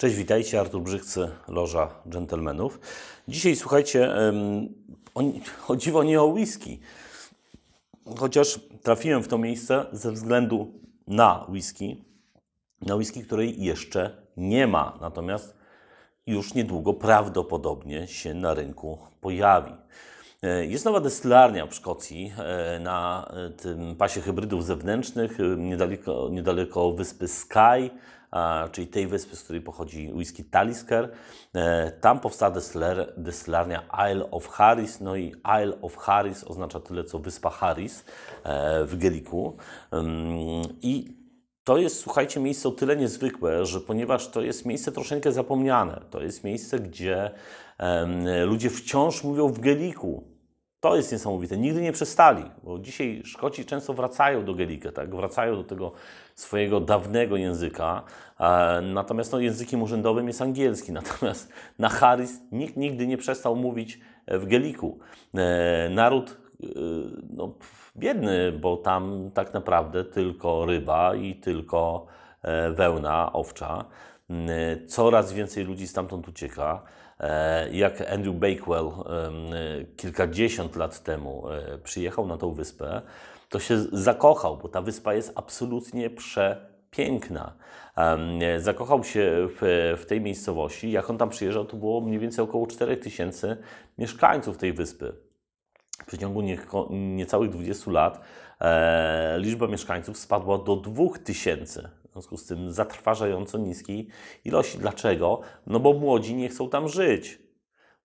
Cześć, witajcie, Artur Brzykcy, Loża Dżentelmenów. Dzisiaj słuchajcie, o, o dziwo nie o whisky, chociaż trafiłem w to miejsce ze względu na whisky, na whisky, której jeszcze nie ma, natomiast już niedługo prawdopodobnie się na rynku pojawi. E, Jest nowa destylarnia w Szkocji e, na e, tym pasie hybrydów zewnętrznych, niedaleko, niedaleko wyspy Skye, a, czyli tej wyspy, z której pochodzi whisky Talisker. Tam powstała destylarnia Isle of Harris, no i Isle of Harris oznacza tyle co wyspa Harris w Gaeliku. Ym, I to jest, słuchajcie, miejsce o tyle niezwykłe, że ponieważ to jest miejsce troszeczkę zapomniane, to jest miejsce, gdzie ludzie wciąż mówią w Gaeliku. To jest niesamowite. Nigdy nie przestali, bo dzisiaj Szkoci często wracają do Gaelika, tak? wracają do tego swojego dawnego języka. E, natomiast no, językiem urzędowym jest angielski. Natomiast na Harris nikt nigdy nie przestał mówić w Gaeliku. E, naród e, no, biedny, bo tam tak naprawdę tylko ryba i tylko e, wełna owcza. E, Coraz więcej ludzi stamtąd ucieka. E, Jak Andrew Bakewell e, kilkadziesiąt lat temu e, przyjechał na tą wyspę, to się zakochał, bo ta wyspa jest absolutnie przepiękna. Zakochał się w, w tej miejscowości. Jak on tam przyjeżdżał, to było mniej więcej około 4000 mieszkańców tej wyspy. W przeciągu nieko- niecałych 20 lat e, liczba mieszkańców spadła do 2000. W związku z tym zatrważająco niskiej ilości. Dlaczego? No bo młodzi nie chcą tam żyć.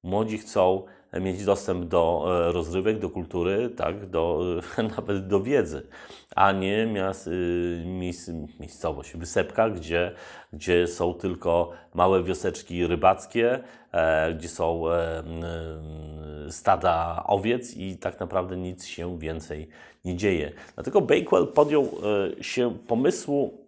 Młodzi chcą mieć dostęp do e, rozrywek, do kultury, tak, do, nawet do wiedzy, a nie miast, y, miejsc, miejscowość, wysepka, gdzie, gdzie są tylko małe wioseczki rybackie, e, gdzie są e, stada owiec i tak naprawdę nic się więcej nie dzieje. Dlatego Bakewell podjął e, się pomysłu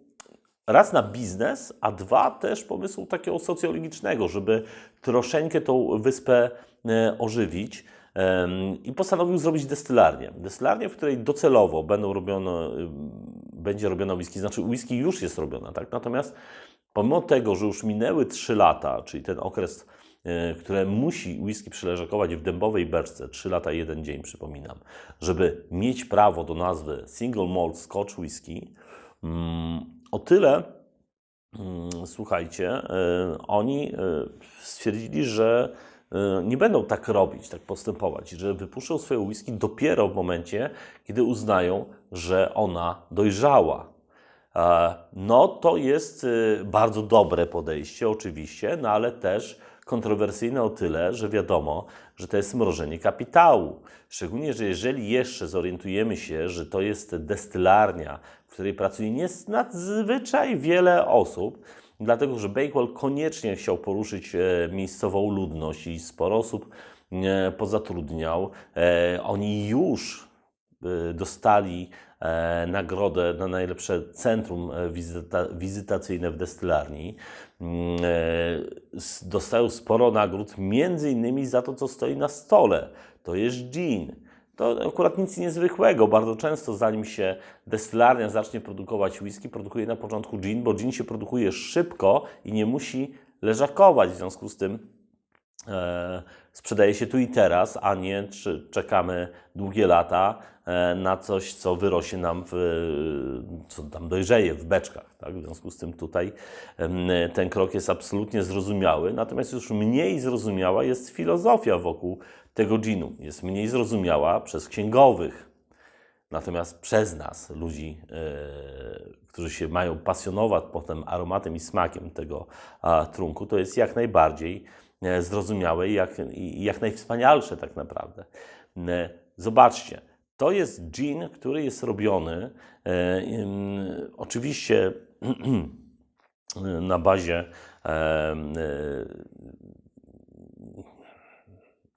raz na biznes, a dwa też pomysłu takiego socjologicznego, żeby troszeczkę tą wyspę e, ożywić. I postanowił zrobić destylarnię. Destylarnię, w której docelowo będą robione, y, będzie robiona whisky, znaczy whisky już jest robiona, tak? Natomiast pomimo tego, że już minęły 3 lata, czyli ten okres, e, które musi whisky przeleżakować w dębowej beczce, 3 lata, 1 dzień, przypominam, żeby mieć prawo do nazwy Single Malt Scotch Whisky, mm, o tyle, mm, słuchajcie, e, oni e, stwierdzili, że e, nie będą tak robić, tak postępować, że wypuszczą swoje whisky dopiero w momencie, kiedy uznają, że ona dojrzała. E, No, to jest e, bardzo dobre podejście, oczywiście, no ale też kontrowersyjne o tyle, że wiadomo, że to jest mrożenie kapitału. Szczególnie, że jeżeli jeszcze zorientujemy się, że to jest destylarnia, w której pracuje nies- nadzwyczaj wiele osób, dlatego że Bakewell koniecznie chciał poruszyć e, miejscową ludność i sporo osób e, pozatrudniał. Oni już y, dostali nagrodę na najlepsze centrum e, wizyta, wizytacyjne w destylarni. Mm, e, Dostają sporo nagród, między innymi za to, co stoi na stole. To jest gin. To akurat nic niezwykłego. Bardzo często, zanim się destylarnia zacznie produkować whisky, produkuje na początku gin, bo gin się produkuje szybko i nie musi leżakować. W związku z tym e, sprzedaje się tu i teraz, a nie czy czekamy długie lata e, na coś, co wyrośnie nam, w, co tam dojrzeje w beczkach. Tak? W związku z tym tutaj ten krok jest absolutnie zrozumiały, natomiast już mniej zrozumiała jest filozofia wokół tego ginu. Jest mniej zrozumiała przez księgowych, Natomiast przez nas, ludzi, e, którzy się mają pasjonować potem aromatem i smakiem tego a, trunku, to jest jak najbardziej e, zrozumiałe i jak, i jak najwspanialsze tak naprawdę. E, zobaczcie, to jest gin, który jest robiony e, oczywiście na bazie e, e,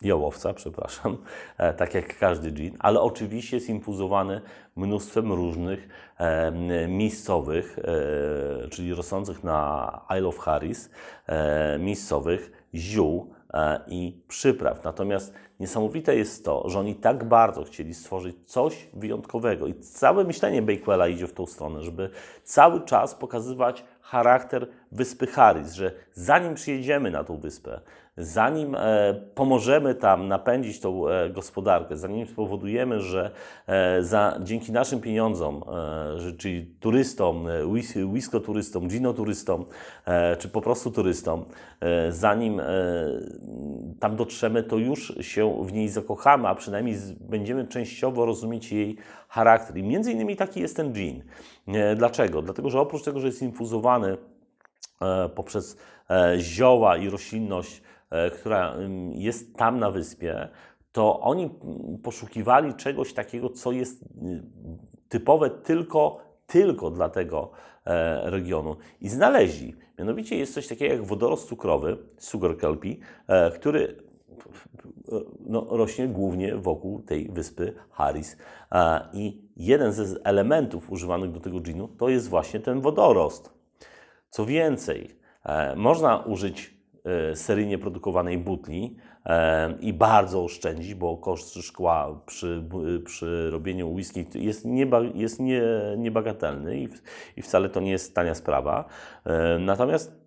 jałowca, przepraszam, e, tak jak każdy gin, ale oczywiście jest infuzowany mnóstwem różnych e, miejscowych, e, czyli rosnących na Isle of Harris, e, miejscowych ziół e, i przypraw. Natomiast Niesamowite jest to, że oni tak bardzo chcieli stworzyć coś wyjątkowego i całe myślenie Bakewella idzie w tą stronę, żeby cały czas pokazywać charakter wyspy Harris, że zanim przyjedziemy na tą wyspę, zanim e, pomożemy tam napędzić tą e, gospodarkę, zanim spowodujemy, że e, za, dzięki naszym pieniądzom, czyli turystom, whis- wisko-turystom, gino-turystom, czy po prostu turystom, zanim tam dotrzemy, to już się w niej zakochamy, a przynajmniej będziemy częściowo rozumieć jej charakter. I między innymi taki jest ten gin. Dlaczego? Dlatego, że oprócz tego, że jest infuzowany poprzez zioła i roślinność, która ym, jest tam na wyspie, to oni poszukiwali czegoś takiego, co jest y, typowe tylko, tylko dla tego e, regionu. I znaleźli. Mianowicie jest coś takiego jak wodorost cukrowy, sugar kelpie, e, który no, rośnie głównie wokół tej wyspy Harris. E, I jeden ze elementów używanych do tego ginu to jest właśnie ten wodorost. Co więcej, e, można użyć e, seryjnie produkowanej butli e, i bardzo oszczędzić, bo koszt szkła przy, przy robieniu whisky jest, nieba, jest nie, niebagatelny i, i wcale to nie jest tania sprawa. E, Natomiast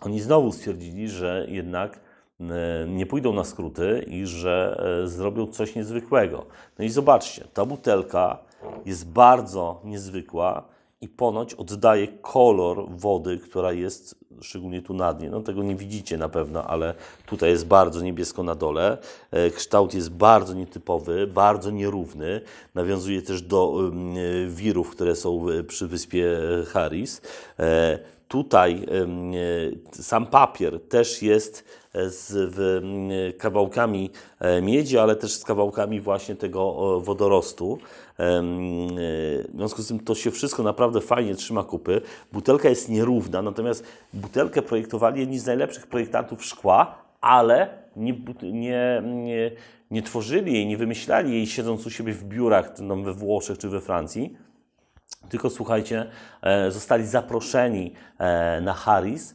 oni znowu stwierdzili, że jednak e, nie pójdą na skróty i że e, zrobią coś niezwykłego. No i zobaczcie, ta butelka jest bardzo niezwykła i ponoć oddaje kolor wody, która jest szczególnie tu na dnie. No tego nie widzicie na pewno, ale tutaj jest bardzo niebiesko na dole. E, Kształt jest bardzo nietypowy, bardzo nierówny. Nawiązuje też do e, wirów, które są przy wyspie Harris. E, Tutaj em, e, sam papier też jest z w, m, kawałkami e, miedzi, ale też z kawałkami właśnie tego wodorostu. E, W związku z tym to się wszystko naprawdę fajnie trzyma kupy. Butelka jest nierówna, natomiast butelkę projektowali jedni z najlepszych projektantów szkła, ale nie, nie, nie, nie tworzyli jej, nie wymyślali jej siedząc u siebie w biurach no, we Włoszech czy we Francji, tylko słuchajcie, e, zostali zaproszeni na Harris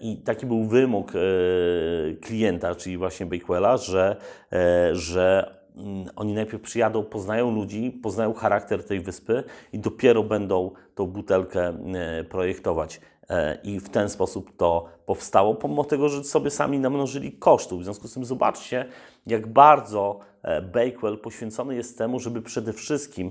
i taki był wymóg e, klienta, czyli właśnie Bakewella, że, e, że mm, oni najpierw przyjadą, poznają ludzi, poznają charakter tej wyspy i dopiero będą tą butelkę e, projektować. E, I w ten sposób to powstało, pomimo tego, że sobie sami namnożyli kosztów. W związku z tym zobaczcie, jak bardzo e, Bakewell poświęcony jest temu, żeby przede wszystkim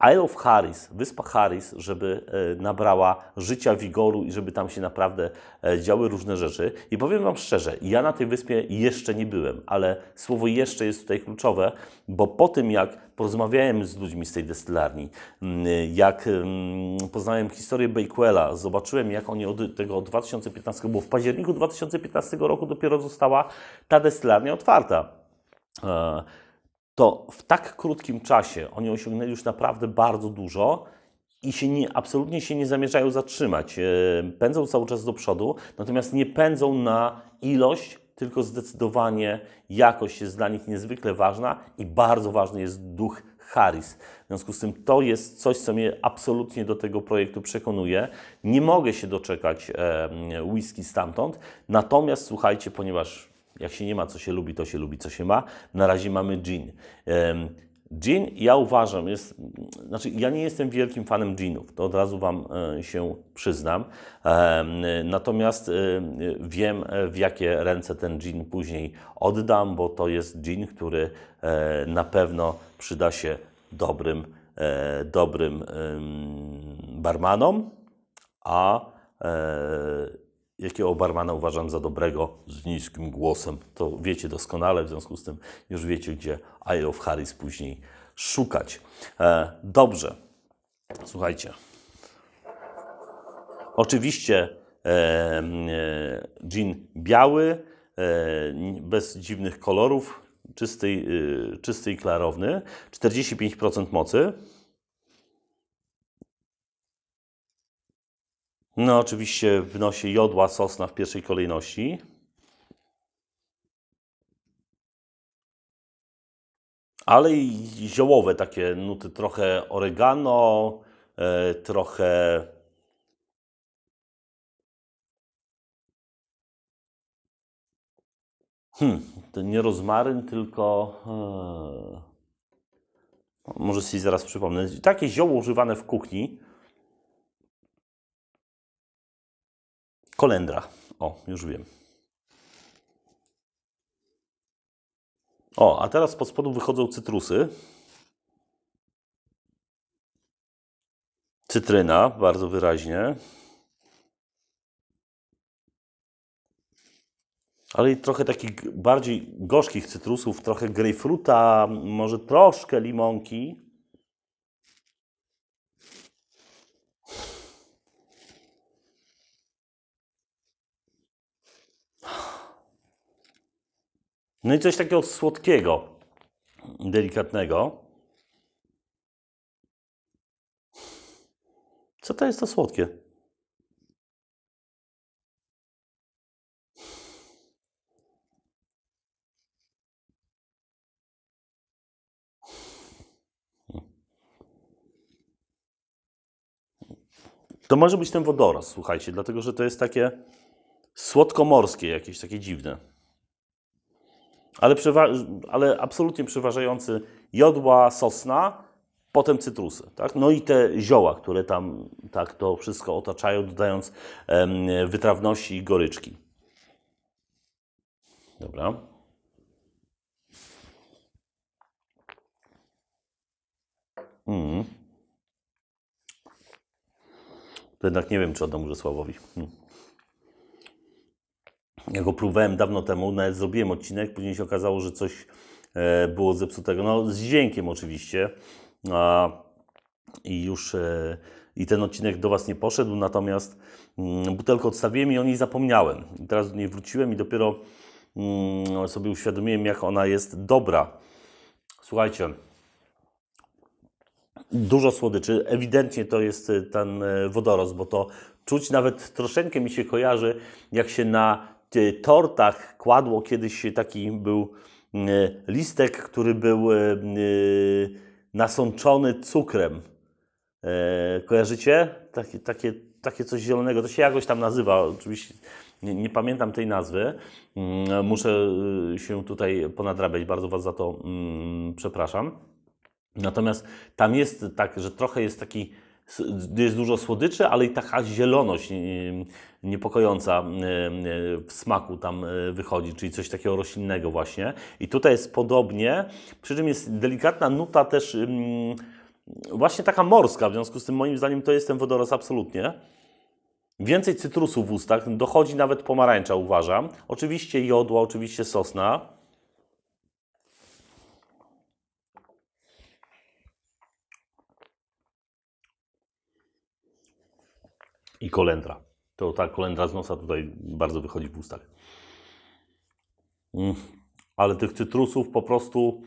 Isle of Harris, wyspa Harris, żeby e, nabrała życia, wigoru i żeby tam się naprawdę e, działy różne rzeczy. I powiem Wam szczerze, ja na tej wyspie jeszcze nie byłem, ale słowo jeszcze jest tutaj kluczowe, bo po tym jak porozmawiałem z ludźmi z tej destylarni, mm, jak mm, poznałem historię Bakewella, zobaczyłem jak oni od tego od 2015, bo w październiku 2015 roku dopiero została ta destylarnia otwarta. To w tak krótkim czasie oni osiągnęli już naprawdę bardzo dużo i się nie, absolutnie się nie zamierzają zatrzymać. E, Pędzą cały czas do przodu, natomiast nie pędzą na ilość, tylko zdecydowanie jakość jest dla nich niezwykle ważna i bardzo ważny jest duch Harris. W związku z tym to jest coś, co mnie absolutnie do tego projektu przekonuje. Nie mogę się doczekać e, whisky stamtąd, natomiast słuchajcie, ponieważ jak się nie ma, co się lubi, to się lubi, co się ma. Na razie mamy gin. Gin, ja uważam, jest, znaczy ja nie jestem wielkim fanem ginów, to od razu Wam e, się przyznam. Natomiast e, wiem, e, w jakie ręce ten gin później oddam, bo to jest gin, który na pewno przyda się dobrym, dobrym barmanom, a jakiego barmana uważam za dobrego z niskim głosem. To wiecie doskonale, w związku z tym już wiecie, gdzie Isle of Harris później szukać. E, dobrze, słuchajcie. Oczywiście e, e, biały, e, bez dziwnych kolorów, czysty, e, czysty i klarowny, 45% mocy. No, oczywiście w nosie jodła, sosna w pierwszej kolejności. Ale i ziołowe takie nuty, trochę oregano, e, trochę Hmm, to nie rozmaryn, tylko. e, Może sobie zaraz przypomnę. Takie zioło używane w kuchni. Kolendra. O, już wiem. O, a teraz pod spodu wychodzą cytrusy. Cytryna, bardzo wyraźnie. Ale i trochę takich bardziej gorzkich cytrusów, trochę grejpfruta, może troszkę limonki. No i coś takiego słodkiego, delikatnego. Co to jest to słodkie? To może być ten wodorosty, słuchajcie, dlatego że to jest takie słodkomorskie, jakieś takie dziwne. Ale, ale absolutnie przeważający jodła, sosna, potem cytrusy. Tak? No i te zioła, które tam tak to wszystko otaczają, dodając em, wytrawności i goryczki. Dobra. Mm. To jednak nie wiem, czy oddam Grzesławowi. Hmm. Ja go próbowałem dawno temu, nawet zrobiłem odcinek, później się okazało, że coś e, było zepsutego. No, z dźwiękiem oczywiście. I już e, i ten odcinek do Was nie poszedł, natomiast mm, butelkę odstawiłem i o niej zapomniałem. I teraz do niej wróciłem i dopiero mm, sobie uświadomiłem, jak ona jest dobra. Słuchajcie, dużo słodyczy. Ewidentnie to jest y, ten wodorost, bo to czuć nawet troszeczkę mi się kojarzy, jak się na tortach kładło kiedyś taki był y, listek, który był y, y, nasączony cukrem. E, Kojarzycie? Takie, takie, takie coś zielonego. To się jakoś tam nazywa. Oczywiście nie, nie pamiętam tej nazwy. Mm, Muszę y, się tutaj ponadrabiać. Bardzo Was za to mm, przepraszam. Natomiast tam jest tak, że trochę jest taki, jest dużo słodyczy, ale i taka zieloność nie- niepokojąca e, e, w smaku tam e, wychodzi, czyli coś takiego roślinnego właśnie. I tutaj jest podobnie, przy czym jest delikatna nuta też właśnie taka morska, w związku z tym moim zdaniem to jest ten wodorost absolutnie. Więcej cytrusów w ustach, dochodzi nawet pomarańcza uważam. Oczywiście jodła, oczywiście sosna. I kolendra. To ta kolendra z nosa tutaj bardzo wychodzi w ustach. Mm. Ale tych cytrusów po prostu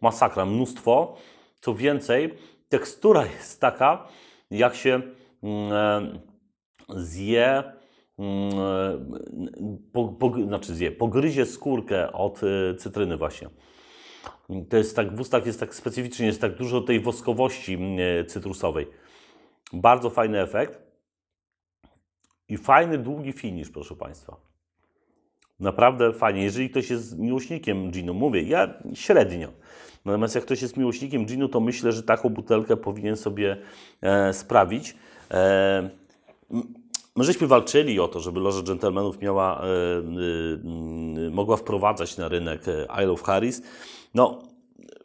masakra, mnóstwo. Co więcej, tekstura jest taka, jak się mm, e, zje, mm, e, po, po, znaczy zje, pogryzie skórkę od e, cytryny właśnie. To jest tak, w ustach jest tak specyficznie, jest tak dużo tej woskowości mm, cytrusowej. Bardzo fajny efekt. I fajny, długi finish, proszę Państwa. Naprawdę fajnie. Jeżeli ktoś jest miłośnikiem ginu, mówię, ja średnio. Natomiast jak ktoś jest miłośnikiem ginu, to myślę, że taką butelkę powinien sobie e, sprawić. E, my żeśmy walczyli o to, żeby Loża Gentlemanów miała, e, e, mogła wprowadzać na rynek e, Isle of Harris. No,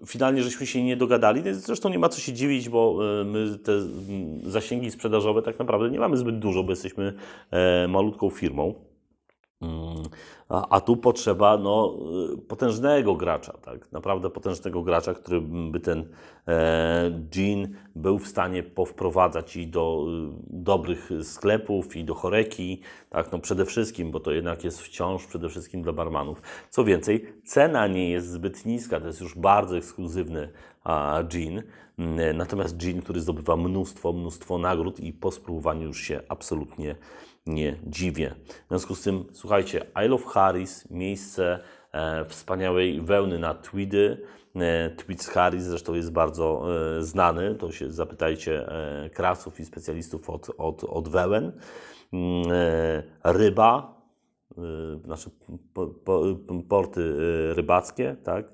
finalnie żeśmy się nie dogadali. Zresztą nie ma co się dziwić, bo e, my te mm, zasięgi sprzedażowe tak naprawdę nie mamy zbyt dużo, bo jesteśmy e, malutką firmą. A, a tu potrzeba no, y, potężnego gracza, tak? naprawdę potężnego gracza, który by ten e, gin był w stanie powprowadzać i do y, dobrych sklepów, i do choreki, tak? no, przede wszystkim, bo to jednak jest wciąż przede wszystkim dla barmanów. Co więcej, cena nie jest zbyt niska, to jest już bardzo ekskluzywny Mm, natomiast gin, który zdobywa mnóstwo, mnóstwo nagród i po spróbowaniu już się absolutnie nie dziwię. W związku z tym, słuchajcie, Isle of Harris, miejsce e, wspaniałej wełny na tweedy. E, tweed z Harris zresztą jest bardzo e, znany, to się zapytajcie e, i specjalistów od, od, od wełen. Mm, e, ryba, y, nasze po, po, porty y, rybackie, tak?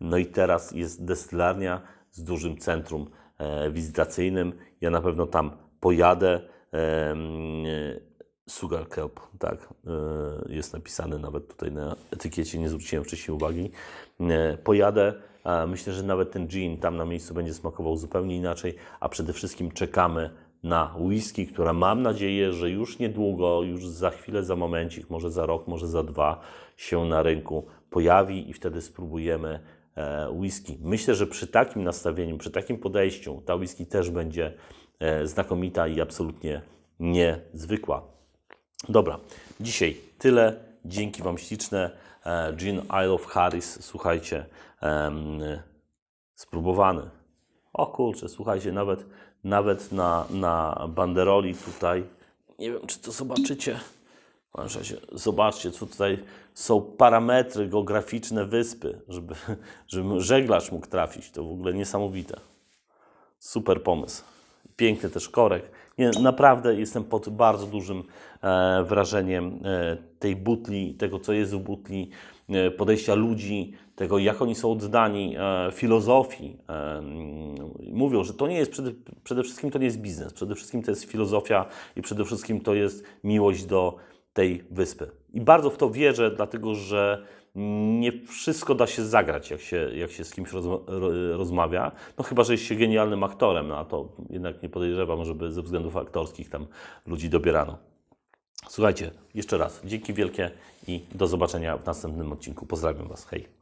No i teraz jest destylarnia z dużym centrum e, wizytacyjnym. Ja na pewno tam pojadę. Em, e, Sugar Kelp, tak, e, jest napisane nawet tutaj na etykiecie, nie zwróciłem wcześniej uwagi. E, Pojadę, myślę, że nawet ten gin tam na miejscu będzie smakował zupełnie inaczej, a przede wszystkim czekamy na whisky, która mam nadzieję, że już niedługo, już za chwilę, za momencik, może za rok, może za dwa się na rynku pojawi i wtedy spróbujemy e, whisky. Myślę, że przy takim nastawieniu, przy takim podejściu ta whisky też będzie znakomita i absolutnie niezwykła. Dobra, dzisiaj tyle. Dzięki Wam śliczne. E, Gin Isle of Harris, słuchajcie, spróbowany. O kurczę, słuchajcie, nawet, nawet na, na banderoli tutaj, nie wiem, czy to zobaczycie, zobaczcie, co tutaj są parametry geograficzne wyspy, żeby, żeby żeglarz mógł trafić. To w ogóle niesamowite. Super pomysł. Piękny też korek. Naprawdę jestem pod bardzo dużym e, wrażeniem e, tej butli, tego co jest w butli, e, podejścia ludzi, tego jak oni są oddani filozofii. Mm, mówią, że to nie jest przede, przede wszystkim to nie jest biznes, przede wszystkim to jest filozofia i przede wszystkim to jest miłość do tej wyspy. I bardzo w to wierzę, dlatego że nie wszystko da się zagrać, jak się, jak się z kimś rozma- ro- rozmawia. No chyba, że jest się genialnym aktorem, no a to jednak nie podejrzewam, żeby ze względów aktorskich tam ludzi dobierano. Słuchajcie, jeszcze raz, dzięki wielkie i do zobaczenia w następnym odcinku. Pozdrawiam Was, hej.